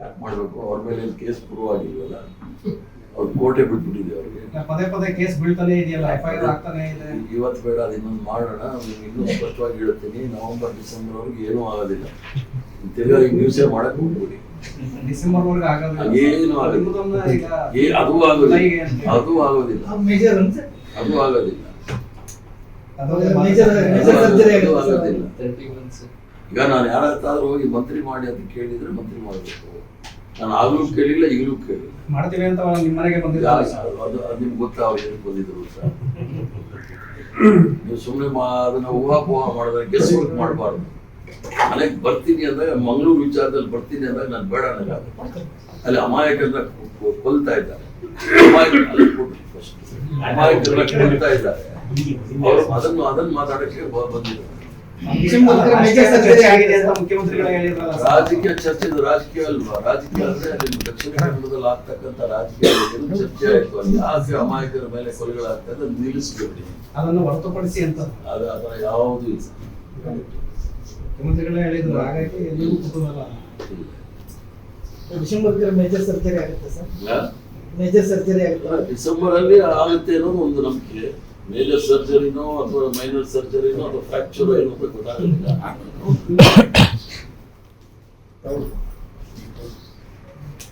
ಯಾಕೆ ಮಾಡಬೇಕು? ಅವ್ರ ಮೇಲೆ ಕೇಸ್ ಪ್ರೂವ್ ಆಗಿಲ್ವಲ್ಲ ಅವ್ರು ಕೋರ್ಟೆ ಬಿಟ್ಬಿಟ್ಟಿದೆ ಅವ್ರಿಗೆ. ಪದೇ ಪದೇ ಕೇಸ್ ಬೀಳ್ತಾನೆ ಇದೆಯಲ್ಲ ಎಫ್ ಐ ಆರ್ ಆಗ್ತಾನೆ ಇದೆ. ಇವತ್ತು ಬೇಡ ಅದು ಇನ್ನೊಂದು ಮಾಡೋಣ ನಿಮ್ಗೆ ಇನ್ನೂ ಸ್ಪಷ್ಟವಾಗಿ ಹೇಳ್ತೀನಿ ನವೆಂಬರ್ ಡಿಸೆಂಬರ್ ಅವ್ರಿಗೆ ಏನೂ ಆಗೋದಿಲ್ಲ. ತಿರ್ಗಾ ಈಗ ನ್ಯೂಸೇ ಮಾಡಕ್ ಹೋಗ್ಬಿಡಿ. ಡಿಸೆಂಬರ್ ವರ್ಗ ಆಗೋದಿಲ್ಲ ಏನು ಆಗೋದಿಲ್ಲ. ಏ ಅದು ಆಗೋದಿಲ್ಲ. ಅದು ಆಗೋದಿಲ್ಲ. ಅದು ಆಗೋದಿಲ್ಲ. ಅದು. ಆಗೋದಿಲ್ಲ. ಈಗ ನಾನು ಯಾರತ್ತಾದ್ರೂ ಹೋಗಿ ಮಂತ್ರಿ ಮಾಡಿ ಅಂತ ಕೇಳಿದ್ರೆ ಮಂತ್ರಿ ಮಾಡಬೇಕು. ನಾನು ಆಗಲೂ ಕೇಳಿಲ್ಲ ಈಗಲೂ ಕೇಳಿಲ್ಲ. ಮಾಡ್ತೀವಿ ಅಂತ ನಿಮ್ಮ ಮನೆಗೆ ಬಂದಿದ್ದಾರೆ ಅದು ಅದು- ಅದು ನಿಮ್ಗೆ ಗೊತ್ತಾ ಅವ್ರು ಏನಕ್ಕೆ ಬಂದಿದ್ರು ಸರ್ ನೀವು ಸುಮ್ಮನೆ ಅದನ್ನ ಊಹಾಪೋಹ ಮಾಡಿದ್ರೆ ಗೆಸ್ ವರ್ಕ್ ಮಾಡಬಾರ್ದು. ಮನೆಗೆ ಬರ್ತೀನಿ ಅಂದಾಗ ಮಂಗಳೂರು ವಿಚಾರದಲ್ಲಿ ಬರ್ತೀನಿ ಅಂದಾಗ ನಾನು ಬೇಡ ನನಗೆ ಅಲ್ಲಿ ಅಮಾಯಕರನ್ನ ಕೊಲ್ತಾ ಇದ್ದಾರೆ. ಅಮಾಯಕರನ್ನ ಕೊಲ್ತಾ ಇದ್ದಾರೆ. ಅವರು ಅದನ್ನು ಅದನ್ನು ಮಾತಾಡಕ್ಕೆ ಬಂದಿದ್ದಾರೆ. ರಾಜಕೀಯ ಚರ್ಚೆ ಆಗಿದೆ ಅಂತ ಮುಖ್ಯಮಂತ್ರಿಗಳು ಹೇಳಿದ್ರಲ್ಲ ಸರ್. ರಾಜಕೀಯ ಚರ್ಚೆ ಇದು ರಾಜಕೀಯ ಅಲ್ವಾ? ರಾಜಕೀಯ ಅಂದ್ರೆ ಅಲ್ಲಿ ದಕ್ಷಿಣ ಕನ್ನಡದಲ್ಲಿ ಆಗ್ತಕ್ಕಂಥ ರಾಜಕೀಯ ಚರ್ಚೆ ಆಯ್ತು ಅಲ್ಲಿ? ಯಾಕೆ ಅಮಾಯಕರ ಮೇಲೆ ಕೊಲೆಗಳಾಗ್ತದೆ ಅದನ್ನ ನಿಲ್ಲಿಸ್ಬಿಡಿ. ಅದನ್ನು ಹೊರತುಪಡಿಸಿ ಅಂತ ಅದು ಅದರ ಯಾವುದು ಇಲ್ಲ. ಮುಖ್ಯಮಂತ್ರಿಗಳೇ ಹೇಳಿದ್ರು ಹಾಗಾಗಿ ಎಲ್ಲರಿಗೂ ಕುತೂಹಲ ಡಿಸೆಂಬರ್ ಮೇಜರ್ ಸರ್ಜರಿ ಆಗುತ್ತೆ ಸರ್? ಮೇಜರ್ ಸರ್ಜರಿ ಆಗುತ್ತೆ. ಡಿಸೆಂಬರ್ ಅಲ್ಲಿ ಆಗುತ್ತೆ ಅನ್ನೋದು ಒಂದು ನಂಬಿಕೆ. ಮೇಜರ್ ಸರ್ಜರಿನೋ ಅಥವಾ ಮೈನರ್ ಸರ್ಜರಿನೋ ಅಥವಾ ಫ್ರಾಕ್ಚರ್ ಏನೋ ಗೊತ್ತಾಗಲಿಲ್ಲ